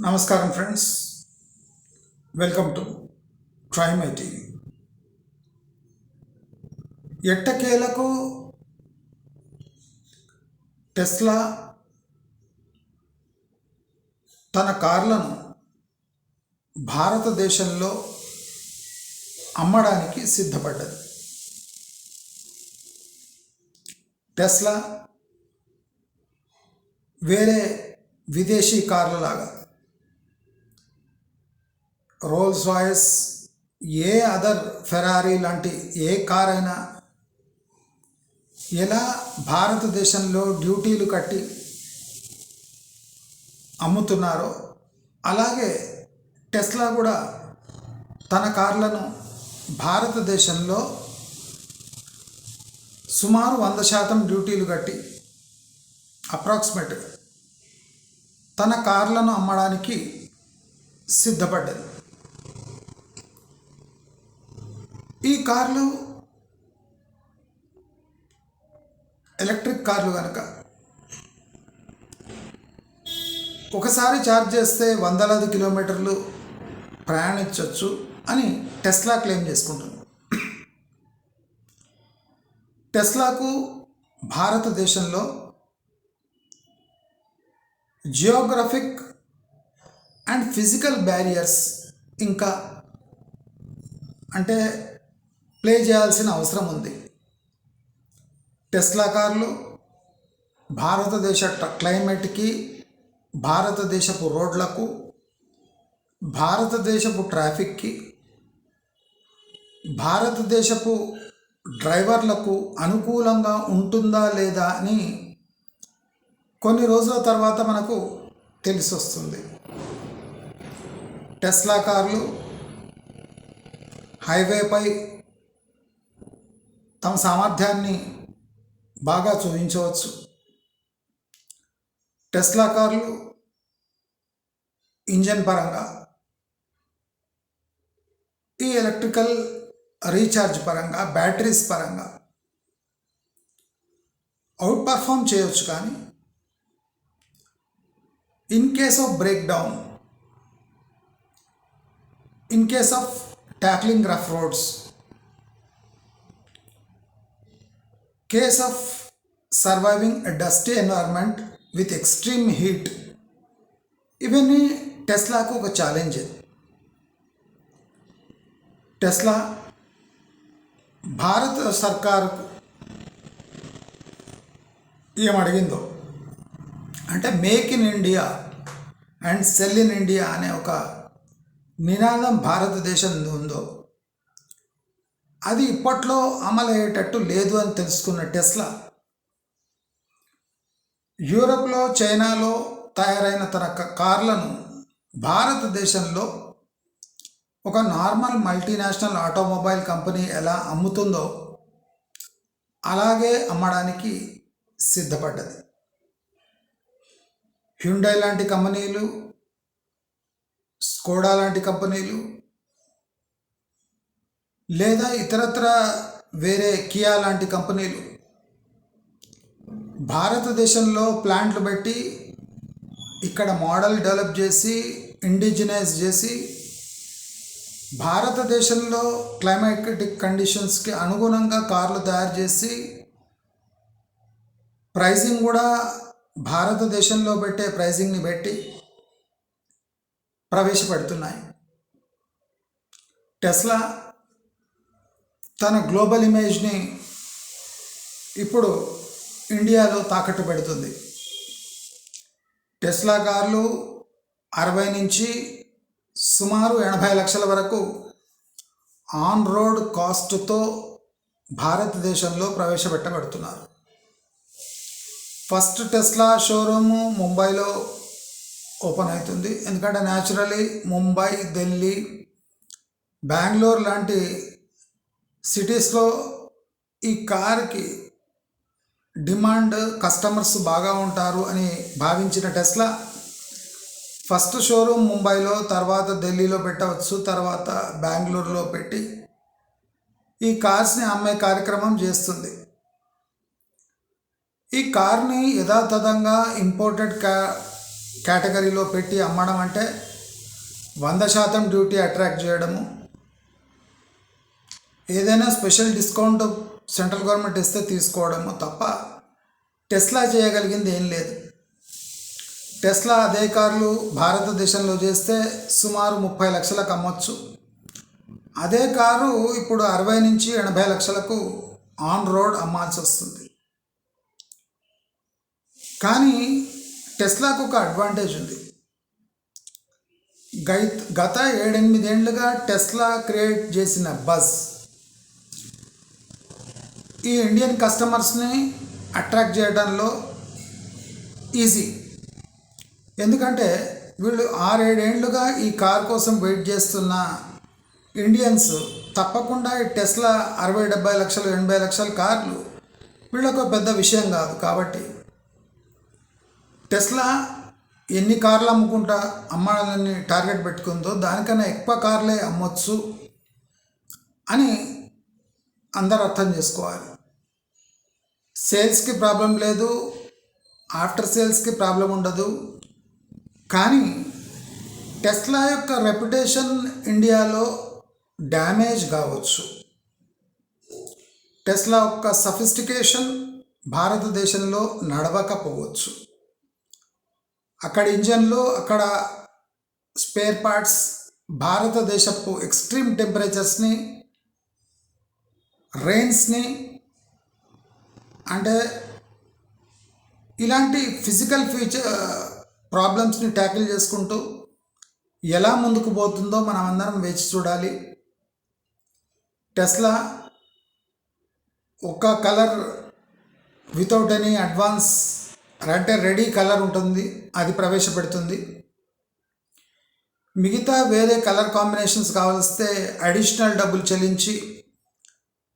నమస్కారం friends welcome to try my TV ఎట్టకేలకు Tesla తన కార్లను భారతదేశంలో అమ్మడానికి సిద్ధపడ్డది. టెస్లా వేరే విదేశీ కార్లలాగా రోల్స్ రాయస్ ఏ అదర్ ఫెరారీ లాంటి ఏ కార్ అయినా ఎలా భారతదేశంలో డ్యూటీలు కట్టి అమ్ముతున్నారో అలాగే టెస్లా కూడా తన కార్లను భారతదేశంలో సుమారు వంద శాతం డ్యూటీలు కట్టి అప్రాక్సిమేట్గా తన కార్లను అమ్మడానికి సిద్ధపడ్డది. ఈ కార్లు ఎలక్ట్రిక్ కార్లు కనుక ఒకసారి ఛార్జ్ చేస్తే వందలాది కిలోమీటర్లు ప్రయాణించవచ్చు అని టెస్లా క్లెయిమ్ చేసుకుంటుంది. టెస్లాకు భారతదేశంలో జియోగ్రఫిక్ అండ్ ఫిజికల్ బ్యారియర్స్ ఇంకా అంటే ప్లే చేయాల్సిన అవసరం ఉంది. టెస్లా కార్లు భారతదేశ క్లైమేట్కి భారతదేశపు రోడ్లకు భారతదేశపు ట్రాఫిక్కి భారతదేశపు డ్రైవర్లకు అనుకూలంగా ఉంటుందా లేదా అని కొన్ని రోజుల తర్వాత మనకు తెలిసొస్తుంది. టెస్లా కార్లు హైవేపై తమ సామర్థ్యాన్ని బాగా చూపించవచ్చు. టెస్లా కార్లు ఇంజన్ పరంగా ఈ ఎలక్ట్రికల్ రీఛార్జ్ పరంగా బ్యాటరీస్ పరంగా అవుట్ పర్ఫామ్ చేయవచ్చు కానీ in case of break down in case of tackling rough roads case of surviving a dusty environment with extreme heat ఇవన్నీ టెస్లాకు ఒక ఛాలెంజ్ టెస్లా భారత సర్కార్ ఏమడిగిందో అంటే make in India and sell in India అనే ఒక నినాదం భారతదేశం ఉందో అది ఇప్పట్లో అమలయ్యేటట్టు లేదు అని తెలుసుకున్న టెస్లా యూరప్లో చైనాలో తయారైన తన క- కార్లను భారతదేశంలో ఒక నార్మల్ మల్టీనేషనల్ ఆటోమొబైల్ కంపెనీ ఎలా అమ్ముతుందో అలాగే అమ్మడానికి సిద్ధపడ్డది. హ్యుండై లాంటి కంపెనీలు స్కోడా లాంటి కంపెనీలు లేదా ఇతరత్ర వేరే కియా లాంటి కంపెనీలు? భారతదేశంలో ప్లాంట్లు పెట్టి ఇక్కడ మోడల్ డెవలప్ చేసి ఇండిజినైజ్ చేసి భారతదేశంలో క్లైమాటిక్ కండిషన్స్కి అనుగుణంగా కార్లు తయారు చేసి ప్రైజింగ్ కూడా భారతదేశంలో పెట్టే ప్రైజింగ్ని పెట్టి ప్రవేశపెడుతున్నాయి. టెస్లా తన గ్లోబల్ ఇమేజ్ని ఇప్పుడు ఇండియాలో తాకట్టు పెడుతుంది. టెస్లా కార్లు అరవై నుంచి సుమారు ఎనభై లక్షల వరకు ఆన్ రోడ్ కాస్ట్తో భారతదేశంలో ప్రవేశపెట్టబడుతున్నారు. ఫస్ట్ టెస్లా షోరూము ముంబైలో ఓపెన్ అవుతుంది. ఎందుకంటే న్యాచురలీ ముంబై ఢిల్లీ బెంగళూరు లాంటి సిటీస్లో ఈ కార్కి డిమాండ్ కస్టమర్స్ బాగా ఉంటారు అని భావించిన టెస్లా ఫస్ట్ షోరూమ్ ముంబైలో తర్వాత ఢిల్లీలో పెట్టవచ్చు తర్వాత బెంగళూరులో పెట్టి ఈ కార్స్ని అమ్మే కార్యక్రమం చేస్తుంది. ఈ కార్ని యథాతథంగా ఇంపోర్టెడ్ క్యా కేటగిరీలో పెట్టి అమ్మడం అంటే వంద శాతం డ్యూటీ అట్రాక్ట్ చేయడము ఏదైనా స్పెషల్ డిస్కౌంట్ సెంట్రల్ గవర్నమెంట్ ఇస్తే తీసుకోవడము తప్ప టెస్లా చేయగలిగింది ఏం లేదు. టెస్లా అదే కార్లు భారతదేశంలో చేస్తే సుమారు ముప్పై లక్షలకు అమ్మొచ్చు. అదే కారు ఇప్పుడు అరవై నుంచి ఎనభై లక్షలకు ఆన్ రోడ్ అమ్మాల్సి వస్తుంది. కానీ టెస్లాకు ఒక అడ్వాంటేజ్ ఉంది. గై గత ఏడెనిమిదేండ్లుగా టెస్లా క్రియేట్ చేసిన బస్ ఈ ఇండియన్ కస్టమర్స్ని అట్రాక్ట్ చేయడంలో ఈజీ ఎందుకంటే వీళ్ళు ఆరేడేండ్లుగా ఈ కార్ కోసం వెయిట్ చేస్తున్న ఇండియన్స్ తప్పకుండా ఈ టెస్లా అరవై డెబ్బై లక్షలు ఎనభై లక్షల కార్లు వీళ్ళకు పెద్ద విషయం కాదు. కాబట్టి టెస్లా ఎన్ని కార్లు అమ్ముకుంటా అమ్మాలని టార్గెట్ పెట్టుకుందో దానికన్నా ఎక్కువ కార్లే అమ్మొచ్చు అని అందరు అర్థం చేసుకోవాలి. సేల్స్కి ప్రాబ్లం లేదు ఆఫ్టర్ సేల్స్కి ప్రాబ్లం ఉండదు. కానీ టెస్లా యొక్క రెప్యుటేషన్ ఇండియాలో డ్యామేజ్ కావచ్చు. టెస్లా యొక్క సఫిస్టికేషన్ భారతదేశంలో నడవకపోవచ్చు. అక్కడ ఇంజన్లో అక్కడ స్పేర్ పార్ట్స్ భారతదేశపు ఎక్స్ట్రీమ్ టెంపరేచర్స్ని రెయిన్స్ని అంటే ఇలాంటి ఫిజికల్ ఫ్యూచర్ ప్రాబ్లమ్స్ని ట్యాకిల్ చేసుకుంటూ ఎలా ముందుకు పోతుందో మనం అందరం వేచి చూడాలి. టెస్లా ఒక్క కలర్ వితౌట్ ఎనీ అడ్వాన్స్ అంటే రెడీ కలర్ ఉంటుంది అది ప్రవేశపెడుతుంది. మిగతా వేరే కలర్ కాంబినేషన్స్ కావలిస్తే అడిషనల్ డబ్బులు చెల్లించి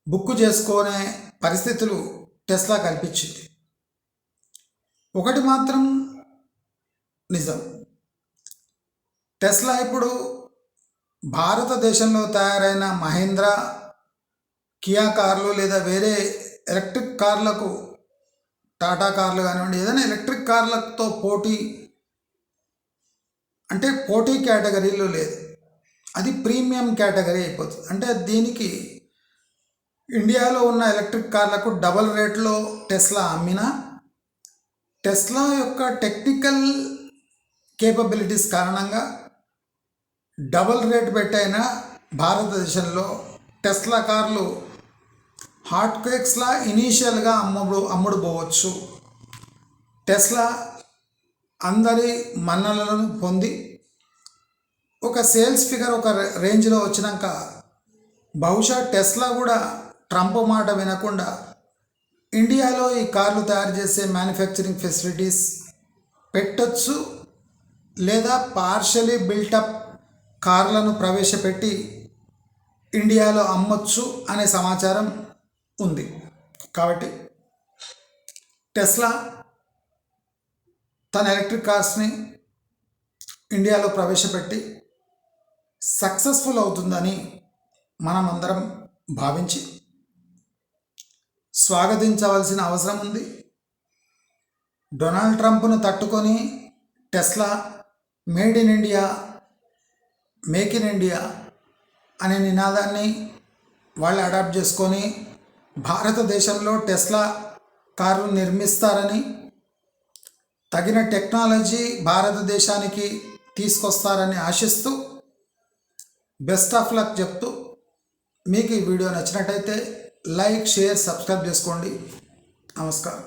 బుక్ చేసుకునే పరిస్థితులు టెస్లా కల్పించింది. ఒకటి మాత్రం నిజం. టెస్లా ఇప్పుడు భారతదేశంలో తయారైన మహేంద్ర కియా కార్లు లేదా వేరే ఎలక్ట్రిక్ కార్లకు టాటా కార్లు కానివ్వండి ఏదైనా ఎలక్ట్రిక్ కార్లతో పోటీ అంటే పోటీ కేటగిరీలో లేదు. అది ప్రీమియం కేటగిరీ అయిపోతుంది. అంటే దీనికి ఇండియాలో ఉన్న ఎలక్ట్రిక్ కార్లకు డబల్ రేట్లో టెస్లా అమ్మినా టెస్లా యొక్క టెక్నికల్ కేపబిలిటీస్ కారణంగా డబల్ రేట్ పెట్టైన భారతదేశంలో టెస్లా కార్లు హాట్ కేక్స్లా ఇనీషియల్గా అమ్ముడు అమ్ముడు పోవచ్చు టెస్లా అందరి మన్నలను పొంది ఒక సేల్స్ ఫిగర్ ఒక రేంజ్లో వచ్చినాక బహుశా టెస్లా కూడా ట్రంప్ మాట వినకుండా ఇండియాలో ఈ కార్లు తయారు చేసే మ్యానుఫ్యాక్చరింగ్ ఫెసిలిటీస్ పెట్టొచ్చు లేదా పార్షలీ బిల్టప్ కార్లను ప్రవేశపెట్టి ఇండియాలో అమ్మొచ్చు అనే సమాచారం ఉంది. కాబట్టి టెస్లా తన ఎలక్ట్రిక్ కార్స్ని ఇండియాలో ప్రవేశపెట్టి సక్సెస్ఫుల్ అవుతుందని మనం అందరం భావించి స్వాగతించవలసిన అవసరం ఉంది. డొనాల్డ్ ట్రంప్ను తట్టుకొని Tesla made in India make in India అనే నినాదాన్ని వాళ్ళు అడాప్ట్ చేసుకొని భారతదేశంలో టెస్లా కార్లు నిర్మిస్తారని తగిన టెక్నాలజీ భారతదేశానికి తీసుకొస్తారని ఆశిస్తూ బెస్ట్ ఆఫ్ లక్ చెప్తూ మీకు ఈ వీడియో నచ్చినట్టయితే లైక్ షేర్ సబ్స్క్రైబ్ చేసుకోండి. నమస్కారం.